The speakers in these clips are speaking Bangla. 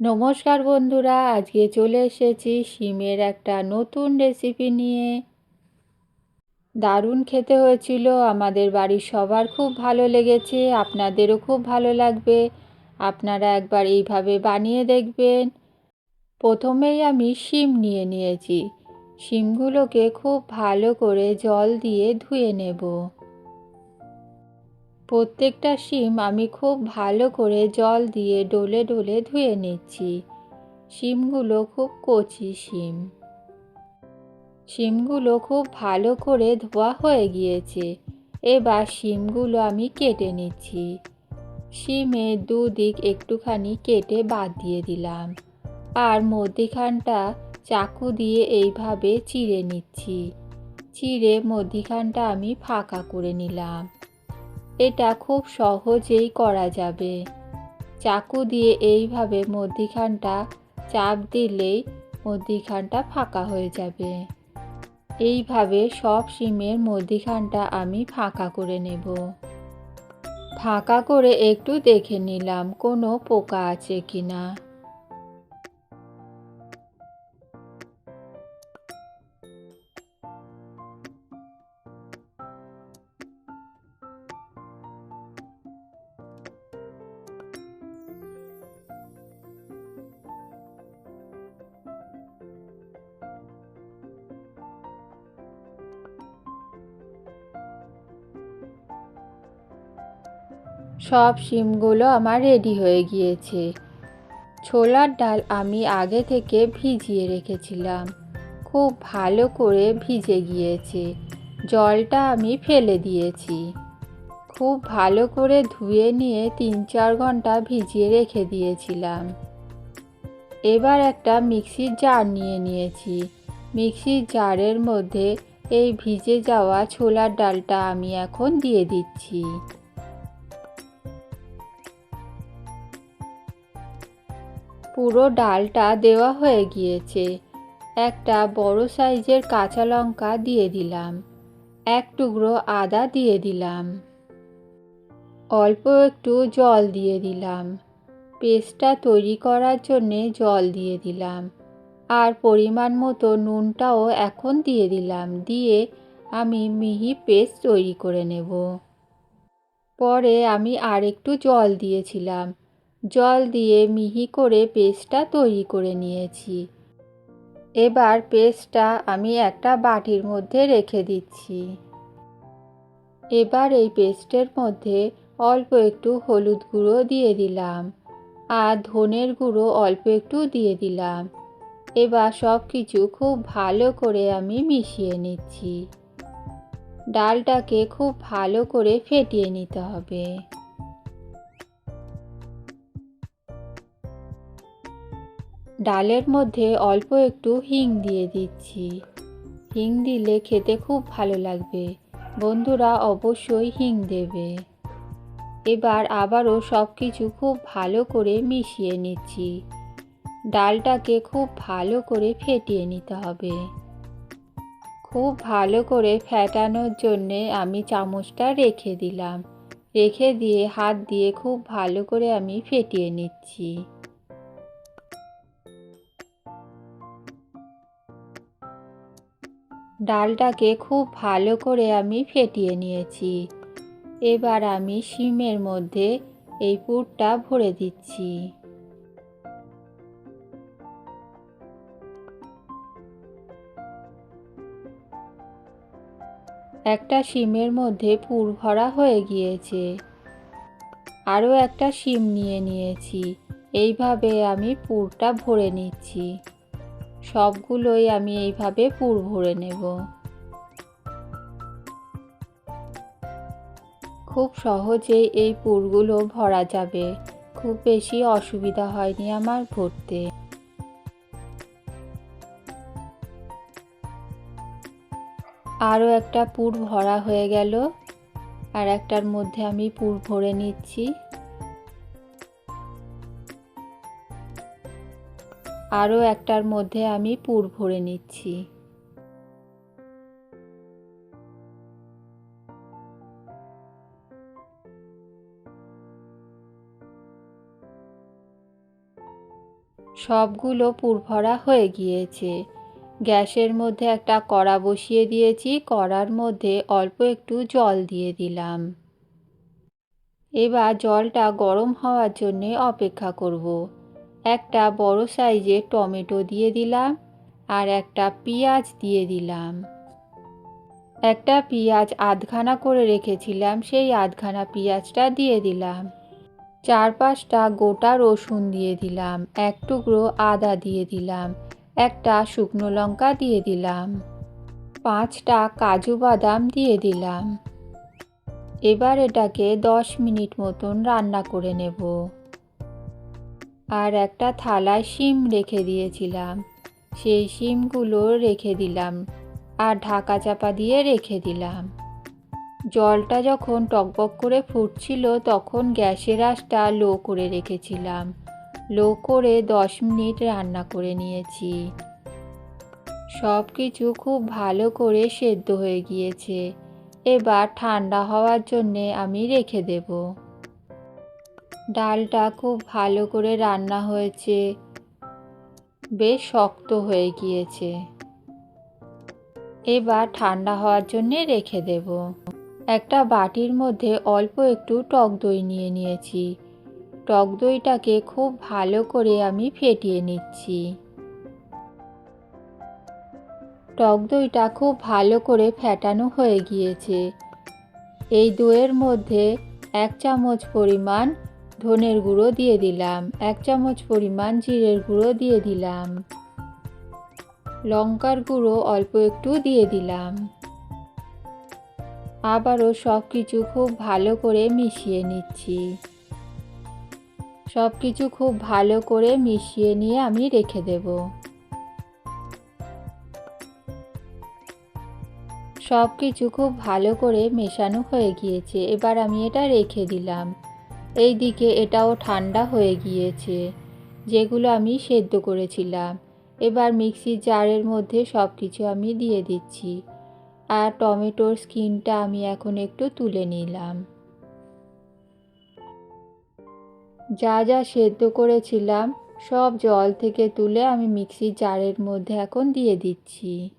নমস্কার বন্ধুরা, আজকে চলে এসেছি শিমের একটা নতুন রেসিপি নিয়ে। দারুণ খেতে হয়েছিল, আমাদের বাড়ির সবার খুব ভালো লেগেছে, আপনাদেরও খুব ভালো লাগবে, আপনারা একবার এইভাবে বানিয়ে দেখবেন। প্রথমেই আমি শিম নিয়ে নিয়েছি, শিমগুলোকে খুব ভালো করে জল দিয়ে ধুয়ে নেব। প্রত্যেকটা শিম আমি খুব ভালো করে জল দিয়ে ডলে ডলে ধুয়ে নিচ্ছি। শিমগুলো খুব কচি শিম। শিমগুলো খুব ভালো করে ধোয়া হয়ে গিয়েছে। এবার শিমগুলো আমি কেটে নিচ্ছি। শিমের দুদিক একটুখানি কেটে বাদ দিয়ে দিলাম। আর মধ্যিখানটা চাকু দিয়ে এইভাবে চিড়ে নিচ্ছি। চিড়ে মধ্যিখানটা আমি ফাঁকা করে নিলাম। এটা খুব সহজেই করা যাবে। চাকু দিয়ে এইভাবে মধ্যিখানটা চাপ দিলেই মধ্যিখানটা ফাঁকা হয়ে যাবে। এইভাবে সব সিমের মধ্যিখানটা আমি ফাঁকা করে নেব। ফাঁকা করে একটু দেখে নিলাম, কোনো পোকা আছে কিনা। সব শিমগুলো আমার রেডি হয়ে গিয়েছে। ছোলার ডাল আমি আগে থেকে ভিজিয়ে রেখেছিলাম। খুব ভালো করে ভিজে গিয়েছে। জলটা আমি ফেলে দিয়েছি। খুব ভালো করে ধুয়ে নিয়ে তিন চার ঘণ্টা ভিজিয়ে রেখে দিয়েছিলাম। এবার একটা মিক্সির জার নিয়ে নিয়েছি। মিক্সির জারের মধ্যে এই ভিজে যাওয়া ছোলার ডালটা আমি এখন দিয়ে দিচ্ছি। পুরো ডালটা দেওয়া হয়ে গিয়েছে। একটা বড় সাইজের কাঁচা লঙ্কা দিয়ে দিলাম। এক টুকরো আদা দিয়ে দিলাম। অল্প একটু জল দিয়ে দিলাম। পেস্টটা তৈরি করার জন্যে জল দিয়ে দিলাম। আর পরিমাণ মতো নুনটাও এখন দিয়ে দিলাম। দিয়ে আমি মিহি পেস্ট তৈরি করে নেব। পরে আমি আর একটু জল দিয়েছিলাম। জল দিয়ে মিহি করে পেস্টটা তৈরি করে নিয়েছি। এবার পেস্টটা আমি একটা বাটির মধ্যে রেখে দিচ্ছি। এবার এই পেস্টের মধ্যে অল্প একটু হলুদ গুঁড়ো দিয়ে দিলাম আর ধনের গুঁড়ো অল্প একটু দিয়ে দিলাম। এবার সব কিছু খুব ভালো করে আমি মিশিয়ে নিচ্ছি। ডালটাকে খুব ভালো করে ফেটিয়ে নিতে হবে। ডালের মধ্যে অল্প একটু হিং দিয়ে দিচ্ছি। হিং দিলে খেতে খুব ভালো লাগবে। বন্ধুরা অবশ্যই হিং দেবে। এবার আবারও সব কিছু খুব ভালো করে মিশিয়ে নিচ্ছি। ডালটাকে খুব ভালো করে ফেটিয়ে নিতে হবে। খুব ভালো করে ফেটানোর জন্যে আমি চামচটা রেখে দিলাম। রেখে দিয়ে হাত দিয়ে খুব ভালো করে আমি ফেটিয়ে নিচ্ছি। ডালটাকে খুব ভালো করে আমি ফেটিয়ে নিয়েছি। এবার আমি শিমের মধ্যে এই পুরটা ভরে দিচ্ছি। একটা শিমের মধ্যে পুর ভরা হয়ে গিয়েছে। আরও একটা শিম নিয়ে নিয়েছি। এইভাবে আমি পুরটা ভরে নিচ্ছি। সবগুলোই আমি এইভাবে পুর ভরে নেব। খুব সহজেই এই পুরগুলো ভরা যাবে। খুব বেশি অসুবিধা হয়নি আমার ভরতে। আরও একটা পুর ভরা হয়ে গেল। আর একটার মধ্যে আমি পুর ভরে নিচ্ছি। আরও একটার মধ্যে আমি পুর ভরে নিচ্ছি। সবগুলো পুর ভরা হয়ে গিয়েছে। গ্যাসের মধ্যে একটা কড়া বসিয়ে দিয়েছি, কড়ার মধ্যে অল্প একটু জল দিয়ে দিলাম। এবার জলটা গরম হওয়ার জন্যে অপেক্ষা করব। একটা বড় সাইজের টমেটো দিয়ে দিলাম আর একটা পেঁয়াজ দিয়ে দিলাম। একটা পেঁয়াজ আধখানা করে রেখেছিলাম, সেই আধখানা পেঁয়াজটা দিয়ে দিলাম। চার পাঁচটা গোটা রসুন দিয়ে দিলাম, এক টুকরো আদা দিয়ে দিলাম, একটা শুকনো লঙ্কা দিয়ে দিলাম, পাঁচটা কাজু বাদাম দিয়ে দিলাম। এবার এটাকে দশ মিনিট মতন রান্না করে নেব। আর একটা থালায় শিম রেখে দিয়েছিলাম। সেই শিমগুলো রেখে দিলাম আর ঢাকা চাপা দিয়ে রেখে দিলাম। জলটা যখন টকবক করে ফুটছিল তখন গ্যাসের আঁচটা লো করে রেখেছিলাম। লো করে দশ মিনিট রান্না করে নিয়েছি। সব কিছু খুব ভালো করে সেদ্ধ হয়ে গিয়েছে। এবার ঠান্ডা হওয়ার জন্যে আমি রেখে দেব। ডালটা খুব ভালো করে রান্না হয়েছে। বেশ শক্ত হয়ে গিয়েছে। এবার ঠান্ডা হওয়ার জন্যে রেখে দেব। একটা বাটির মধ্যে অল্প একটু টক দই নিয়ে নিয়েছি। টক দইটাকে খুব ভালো করে আমি ফেটিয়ে নিচ্ছি। টক দইটা খুব ভালো করে ফেটানো হয়ে গিয়েছে। এই দইয়ের মধ্যে এক চামচ পরিমাণ ধনের গুঁড়ো দিয়ে দিলাম। এক চামচ পরিমাণ জিরের গুঁড়ো দিয়ে দিলাম। লঙ্কার গুঁড়ো অল্প একটু দিয়ে দিলাম। আবারও সব কিছু খুব ভালো করে মিশিয়ে নিচ্ছি। সব কিছু খুব ভালো করে মিশিয়ে নিয়ে আমি রেখে দেব। সব কিছু খুব ভালো করে মেশানো হয়ে গিয়েছে। এবার আমি এটা রেখে দিলাম। এই দিকে এটাও ঠান্ডা হয়ে গিয়েছে, যেগুলো আমি সেদ্ধ করেছিলাম। এবার মিক্সির জারের মধ্যে সব কিছু আমি দিয়ে দিচ্ছি, আর টমেটোর স্কিনটা আমি এখন একটু তুলে নিলাম। যা যা সেদ্ধ করেছিলাম, সব জল থেকে তুলে আমি মিক্সির জারের মধ্যে এখন দিয়ে দিচ্ছি।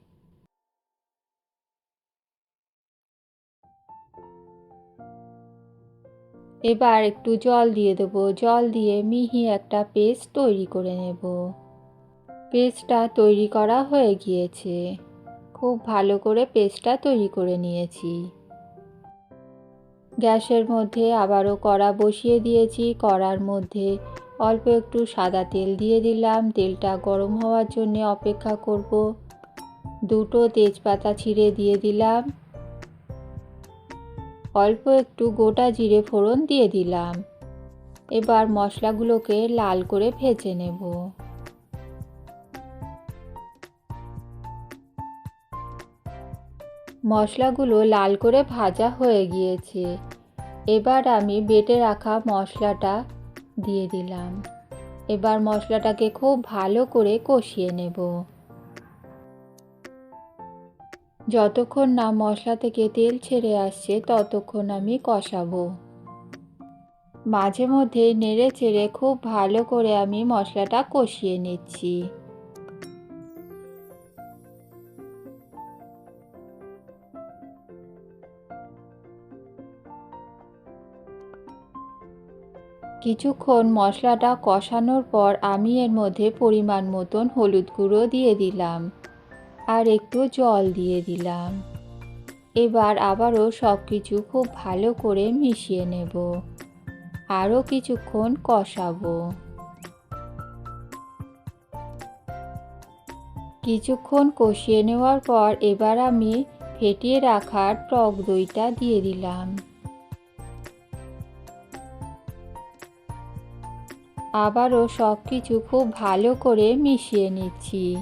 এবার একটু জল দিয়ে দেবো। জল দিয়ে মিহি একটা পেস্ট তৈরি করে নেব। পেস্টটা তৈরি করা হয়ে গিয়েছে। খুব ভালো করে পেস্টটা তৈরি করে নিয়েছি। গ্যাসের মধ্যে আবারও কড়া বসিয়ে দিয়েছি। কড়ার মধ্যে অল্প একটু সাদা তেল দিয়ে দিলাম। তেলটা গরম হওয়ার জন্য অপেক্ষা করব। দুটো তেজপাতা ছিঁড়ে দিয়ে দিলাম। অল্প একটু গোটা জিরে ফোড়ন দিয়ে দিলাম। এবার মশলাগুলোকে লাল করে ভেজে নেব। মশলাগুলো লাল করে ভাজা হয়ে গিয়েছে। এবার আমি বেটে রাখা মশলাটা দিয়ে দিলাম। এবার মশলাটাকে খুব ভালো করে কষিয়ে নেব। যতক্ষণ না মশলা থেকে তেল ছেড়ে আসছে, ততক্ষণ আমি কষাবো। মাঝে মধ্যে নেড়ে চেড়ে খুব ভালো করে আমি মশলাটা কষিয়ে নিচ্ছি। কিছুক্ষণ মশলাটা কষানোর পর আমি এর মধ্যে পরিমাণ মতন হলুদ গুঁড়ো দিয়ে দিলাম। আর একটু জল দিয়ে দিলাম। এবার আবারও সব কিছু খুব ভালো করে মিশিয়ে নেব। আরও কিছুক্ষণ কষাবো। কিছুক্ষণ কষিয়ে নেওয়ার পর এবার আমি ফেটিয়ে রাখা টক দইটা দিয়ে দিলাম। আবারও সব কিছু খুব ভালো করে মিশিয়ে নিচ্ছি।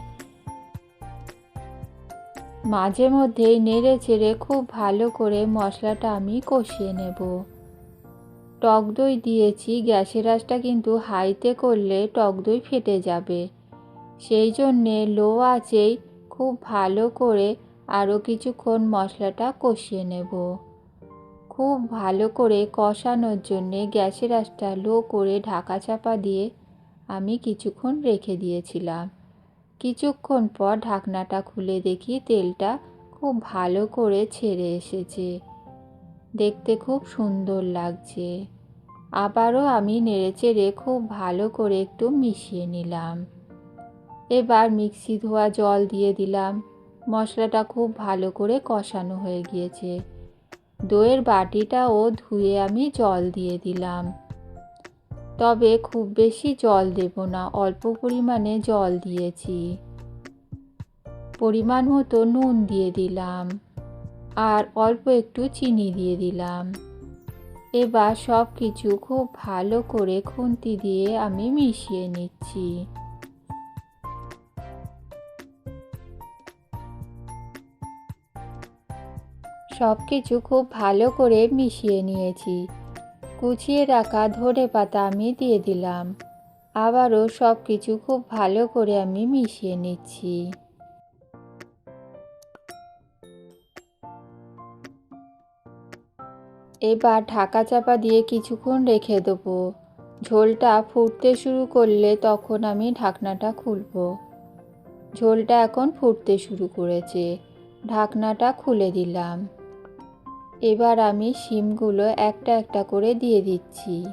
মাঝে মধ্যেই নেড়ে চেড়ে খুব ভালো করে মশলাটা আমি কষিয়ে নেব। টক দই দিয়েছি, গ্যাসের আঁচটা কিন্তু হাইতে করলে টক দই ফেটে যাবে। সেই জন্যে লো আঁচেই খুব ভালো করে আরও কিছুক্ষণ মশলাটা কষিয়ে নেব। খুব ভালো করে কষানোর জন্যে গ্যাসের আঁচটা লো করে ঢাকা চাপা দিয়ে আমি কিছুক্ষণ রেখে দিয়েছিলাম। কিছুক্ষণ পর ঢাকনাটা খুলে দেখি তেলটা খুব ভালো করে ছেড়ে এসেছে। দেখতে খুব সুন্দর লাগছে। আবারও আমি নেড়েচেড়ে খুব ভালো করে একটু মিশিয়ে নিলাম। এবার মিক্সি ধোয়া জল দিয়ে দিলাম। মশলাটা খুব ভালো করে কষানো হয়ে গিয়েছে। দইয়ের বাটিটাও ধুয়ে আমি জল দিয়ে দিলাম। তবে খুব বেশি জল দেব না, অল্প পরিমাণে জল দিয়েছি। পরিমাণ মতো নুন দিয়ে দিলাম আর অল্প একটু চিনি দিয়ে দিলাম। এবার সব কিছু খুব ভালো করে খুন্তি দিয়ে আমি মিশিয়ে নিচ্ছি। সব কিছু খুব ভালো করে মিশিয়ে নিয়েছি। কুচিয়ে রাখা ধরে পাতা আমি দিয়ে দিলাম। আবারও সব কিছু খুব ভালো করে আমি মিশিয়ে নিচ্ছি। এবার ঢাকা চাপা দিয়ে কিছুক্ষণ রেখে দেবো। ঝোলটা ফুটতে শুরু করলে তখন আমি ঢাকনাটা খুলব। ঝোলটা এখন ফুটতে শুরু করেছে। ঢাকনাটা খুলে দিলাম। এবার আমি শিমগুলো একটা একটা করে দিয়ে দিচ্ছি।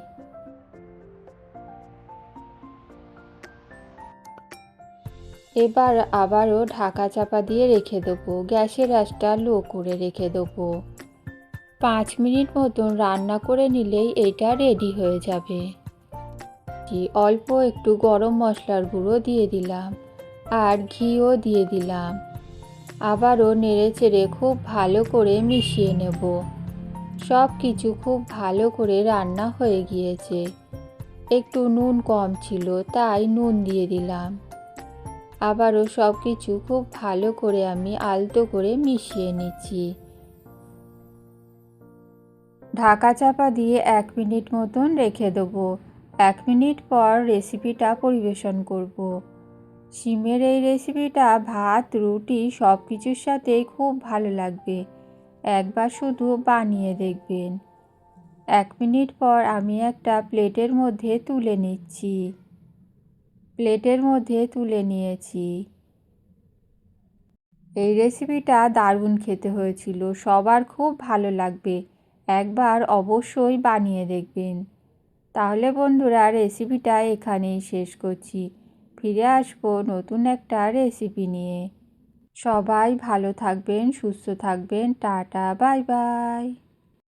এবার আবারও ঢাকা চাপা দিয়ে রেখে দেবো, গ্যাসের আঁচটা লো করে রেখে দেবো। পাঁচ মিনিট মতন রান্না করে নিলেই এটা রেডি হয়ে যাবে। অল্প একটু গরম মশলার গুঁড়ো দিয়ে দিলাম, আর ঘিও দিয়ে দিলাম। আবারও নেড়ে চেড়ে খুব ভালো করে মিশিয়ে নেব। সব কিছু খুব ভালো করে রান্না হয়ে গিয়েছে। একটু নুন কম ছিল, তাই নুন দিয়ে দিলাম। আবারও সব কিছু খুব ভালো করে আমি আলতো করে মিশিয়ে নিচ্ছি। ঢাকা চাপা দিয়ে এক মিনিট মতন রেখে দেবো। এক মিনিট পর রেসিপিটা পরিবেশন করব। শিমের এই রেসিপিটা ভাত, রুটি সব কিছুর সাথেই খুব ভালো লাগবে। একবার শুধু বানিয়ে দেখবেন। এক মিনিট পর আমি একটা প্লেটের মধ্যে তুলে নিচ্ছি। প্লেটের মধ্যে তুলে নিয়েছি। এই রেসিপিটা দারুণ খেতে হয়েছিল, সবার খুব ভালো লাগবে। একবার অবশ্যই বানিয়ে দেখবেন। তাহলে বন্ধুরা রেসিপিটা এখানেই শেষ করছি। ফিরে আসব নতুন একটা রেসিপি নিয়ে। সবাই ভালো থাকবেন সুস্থ থাকবেন টাটা বাই বাই।